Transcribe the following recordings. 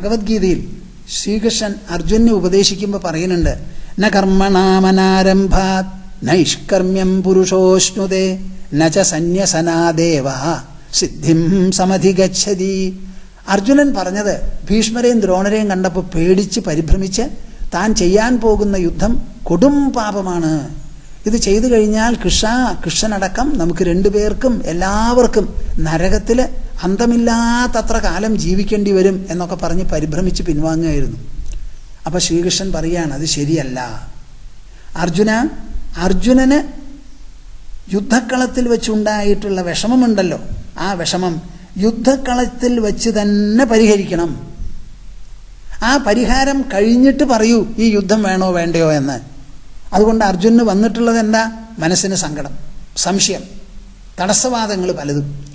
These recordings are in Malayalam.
ഭഗവത്ഗീതയിൽ ശ്രീകൃഷ്ണൻ അർജുനെ ഉപദേശിക്കുമ്പോൾ പറയുന്നുണ്ട് ന കർമ്മണാമനാരംഭാത് നൈഷ്കർമ്മ്യം പുരുഷോഷ്ണുതേ നച സന്യസനാദേവ സിദ്ധിം സമധിഗച്ഛതി. അർജുനൻ പറഞ്ഞത് ഭീഷ്മരെയും ദ്രോണരെയും കണ്ടപ്പോൾ പേടിച്ച് പരിഭ്രമിച്ച് താൻ ചെയ്യാൻ പോകുന്ന യുദ്ധം കൊടും പാപമാണ്. ഇത് ചെയ്തു കഴിഞ്ഞാൽ കൃഷ കൃഷ്ണനടക്കം നമുക്ക് രണ്ടുപേർക്കും എല്ലാവർക്കും നരകത്തിൽ അന്തമില്ലാത്തത്ര കാലം ജീവിക്കേണ്ടി വരും എന്നൊക്കെ പറഞ്ഞ് പരിഭ്രമിച്ച് പിൻവാങ്ങുകയായിരുന്നു. അപ്പോൾ ശ്രീകൃഷ്ണൻ പറയാണ് അത് ശരിയല്ല. അർജുന അർജുനന് യുദ്ധക്കളത്തിൽ വെച്ചുണ്ടായിട്ടുള്ള വിഷമമുണ്ടല്ലോ. ആ വിഷമം യുദ്ധക്കളത്തിൽ വെച്ച് തന്നെ പരിഹരിക്കണം. ആ പരിഹാരം കഴിഞ്ഞിട്ട് പറയൂ ഈ യുദ്ധം വേണോ വേണ്ടയോ എന്ന്. അതുകൊണ്ട് അർജുനന് വന്നിട്ടുള്ളത് എന്താ? മനസ്സിന് സങ്കടം സംശയം തടസ്സവാദങ്ങൾ പലതും.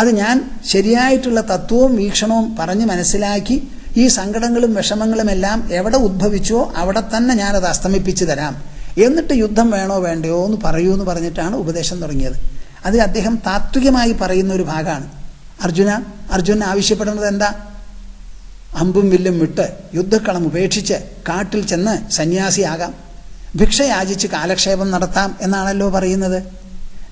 അത് ഞാൻ ശരിയായിട്ടുള്ള തത്വവും വീക്ഷണവും പറഞ്ഞ് മനസ്സിലാക്കി ഈ സങ്കടങ്ങളും വിഷമങ്ങളും എല്ലാം എവിടെ ഉദ്ഭവിച്ചോ അവിടെ തന്നെ ഞാനത് അസ്തമിപ്പിച്ചു തരാം. എന്നിട്ട് യുദ്ധം വേണോ വേണ്ടയോ എന്ന് പറയൂ എന്ന് പറഞ്ഞിട്ടാണ് ഉപദേശം തുടങ്ങിയത്. അത് അദ്ദേഹം താത്വികമായി പറയുന്ന ഒരു ഭാഗമാണ്. അർജുന അർജുനൻ ആവശ്യപ്പെടുന്നത് എന്താ? അമ്പും വില്ലും വിട്ട് യുദ്ധക്കളം ഉപേക്ഷിച്ച് കാട്ടിൽ ചെന്ന് സന്യാസിയാകാം. ഭിക്ഷ യാചിച്ച് കാലക്ഷേപം നടത്താം എന്നാണല്ലോ പറയുന്നത്.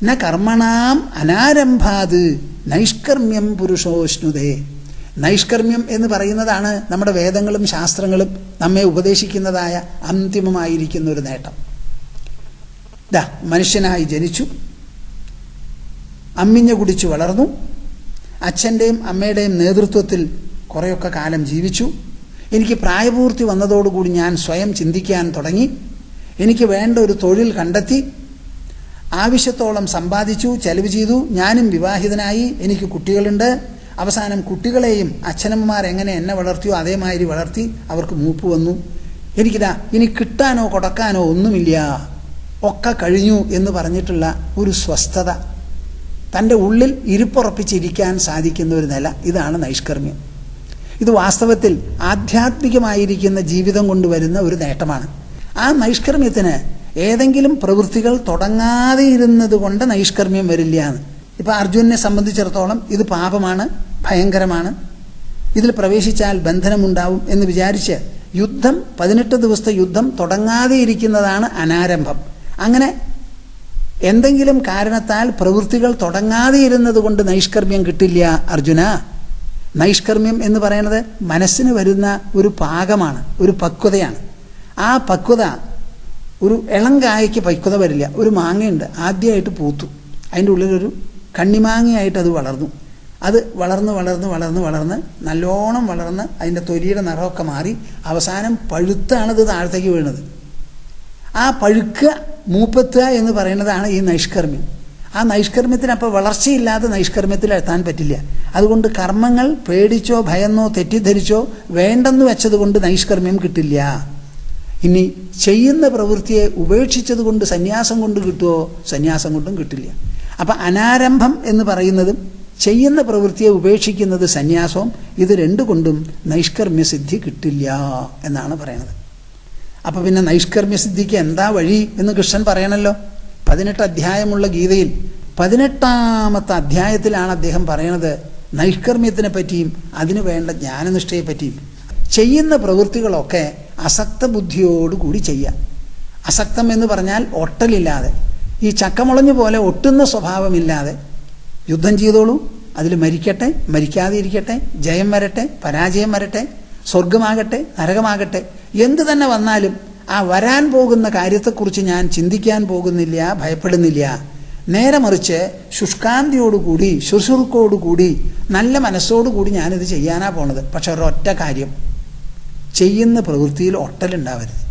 ന കർമ്മണാം അനാരംഭാത് നൈഷ്കർമ്മ്യം പുരുഷോഷ്ണുതേ നൈഷ്കർമ്മ്യം എന്ന് പറയുന്നതാണ് നമ്മുടെ വേദങ്ങളും ശാസ്ത്രങ്ങളും നമ്മെ ഉപദേശിക്കുന്നതായ അന്തിമമായിരിക്കുന്ന ഒരു നേട്ടം. ദാ മനുഷ്യനായി ജനിച്ചു. അമ്മിഞ്ഞ കുടിച്ചു വളർന്നു. അച്ഛന്റെയും അമ്മയുടെയും നേതൃത്വത്തിൽ കുറേയൊക്കെ കാലം ജീവിച്ചു. എനിക്ക് പ്രായപൂർത്തി വന്നതോടുകൂടി ഞാൻ സ്വയം ചിന്തിക്കാൻ തുടങ്ങി. എനിക്ക് വേണ്ട ഒരു തൊഴിൽ കണ്ടെത്തി. ആവശ്യത്തോളം സമ്പാദിച്ചു ചെലവ് ചെയ്തു. ഞാനും വിവാഹിതനായി. എനിക്ക് കുട്ടികളുണ്ട്. അവസാനം കുട്ടികളെയും അച്ഛനമ്മമാർ എങ്ങനെ എന്നെ വളർത്തിയോ അതേമാതിരി വളർത്തി അവർക്ക് മൂപ്പ് വന്നു. എനിക്കിതാ ഇനി കിട്ടാനോ കൊടുക്കാനോ ഒന്നുമില്ല. ഒക്കെ കഴിഞ്ഞു എന്ന് പറഞ്ഞിട്ടുള്ള ഒരു സ്വസ്ഥത. തന്റെ ഉള്ളിൽ ഇരിപ്പുറപ്പിച്ചിരിക്കാൻ സാധിക്കുന്ന ഒരു നില. ഇതാണ് നൈഷ്കർമ്മ്യം. ഇത് വാസ്തവത്തിൽ ആധ്യാത്മികമായിരിക്കുന്ന ജീവിതം കൊണ്ടുവരുന്ന ഒരു നേട്ടമാണ്. ആ നൈഷ്കർമ്മ്യത്തിന് ഏതെങ്കിലും പ്രവൃത്തികൾ തുടങ്ങാതെ ഇരുന്നത് കൊണ്ട് നൈഷ്കർമ്മ്യം വരില്ല എന്ന്. ഇപ്പം അർജുനെ സംബന്ധിച്ചിടത്തോളം ഇത് പാപമാണ് ഭയങ്കരമാണ്. ഇതിൽ പ്രവേശിച്ചാൽ ബന്ധനമുണ്ടാവും എന്ന് വിചാരിച്ച് യുദ്ധം പതിനെട്ട് ദിവസത്തെ യുദ്ധം തുടങ്ങാതെ ഇരിക്കുന്നതാണ് അനാരംഭം. അങ്ങനെ എന്തെങ്കിലും കാരണത്താൽ പ്രവൃത്തികൾ തുടങ്ങാതെ ഇരുന്നത് കൊണ്ട് നൈഷ്കർമ്മ്യം കിട്ടില്ല അർജുന. നൈഷ്കർമ്മ്യം എന്ന് പറയുന്നത് മനസ്സിന് വരുന്ന ഒരു പാകമാണ് ഒരു പക്വതയാണ്. ആ പക്വത ഒരു ഇളം കായയ്ക്ക് പക്വത വരില്ല. ഒരു മാങ്ങയുണ്ട്. ആദ്യമായിട്ട് പൂത്തു. അതിന്റെ ഉള്ളിലൊരു കണ്ണിമാങ്ങയായിട്ട് അത് വളർന്നു. അത് വളർന്ന് വളർന്ന് വളർന്ന് വളർന്ന് നല്ലോണം വളർന്ന് അതിന്റെ തൊലിയുടെ നിറമൊക്കെ മാറി അവസാനം പഴുത്താണ് ഇത് താഴത്തേക്ക് വീണത്. ആ പഴുക്ക മൂപ്പത്തുക എന്ന് പറയുന്നതാണ് ഈ നൈഷ്കർമ്മ്യം ആ നൈഷ്കർമ്മ്യത്തിന് അപ്പോൾ വളർച്ചയില്ലാതെ നൈഷ്കർമ്മ്യത്തിൽ എത്താൻ പറ്റില്ല. അതുകൊണ്ട് കർമ്മങ്ങൾ പേടിച്ചോ ഭയന്നോ തെറ്റിദ്ധരിച്ചോ വേണ്ടെന്ന് വെച്ചതുകൊണ്ട് നൈഷ്കർമ്മ്യം കിട്ടില്ല. ഇനി ചെയ്യുന്ന പ്രവൃത്തിയെ ഉപേക്ഷിച്ചത് കൊണ്ട് സന്യാസം കൊണ്ട് കിട്ടുമോ സന്യാസം കൊണ്ടും കിട്ടില്ല. അപ്പം അനാരംഭം എന്ന് പറയുന്നതും ചെയ്യുന്ന പ്രവൃത്തിയെ ഉപേക്ഷിക്കുന്നത് സന്യാസവും ഇത് രണ്ടു കൊണ്ടും നൈഷ്കർമ്മ്യസിദ്ധി കിട്ടില്ല എന്നാണ് പറയുന്നത്. അപ്പം പിന്നെ നൈഷ്കർമ്മ്യസിദ്ധിക്ക് എന്താ വഴി എന്ന് കൃഷ്ണൻ പറയണല്ലോ? പതിനെട്ട് അധ്യായമുള്ള ഗീതയിൽ പതിനെട്ടാമത്തെ അധ്യായത്തിലാണ് അദ്ദേഹം പറയണത് നൈഷ്കർമ്മ്യത്തിനെ പറ്റിയും അതിനു വേണ്ട ജ്ഞാനനിഷ്ഠയെ പറ്റിയും. ചെയ്യുന്ന പ്രവൃത്തികളൊക്കെ അസക്ത ബുദ്ധിയോടുകൂടി ചെയ്യുക അസക്തം എന്ന് പറഞ്ഞാൽ ഒട്ടലില്ലാതെ. ഈ ചക്കമുളഞ്ഞു പോലെ ഒട്ടുന്ന സ്വഭാവമില്ലാതെ യുദ്ധം ചെയ്തോളൂ. അതിൽ മരിക്കട്ടെ മരിക്കാതെ ഇരിക്കട്ടെ ജയം വരട്ടെ പരാജയം വരട്ടെ സ്വർഗമാകട്ടെ നരകമാകട്ടെ. എന്തു തന്നെ വന്നാലും ആ വരാൻ പോകുന്ന കാര്യത്തെക്കുറിച്ച് ഞാൻ ചിന്തിക്കാൻ പോകുന്നില്ല ഭയപ്പെടുന്നില്ല. നേരെ മറിച്ച് ശുഷ്കാന്തിയോടുകൂടി ശുശ്രൂക്കോടുകൂടി നല്ല മനസ്സോടുകൂടി ഞാനിത് ചെയ്യാനാണ് പോണത്. പക്ഷെ ഒരൊറ്റ കാര്യം. ചെയ്യുന്ന പ്രവൃത്തിയിൽ ഒട്ടലുണ്ടാവരുത്.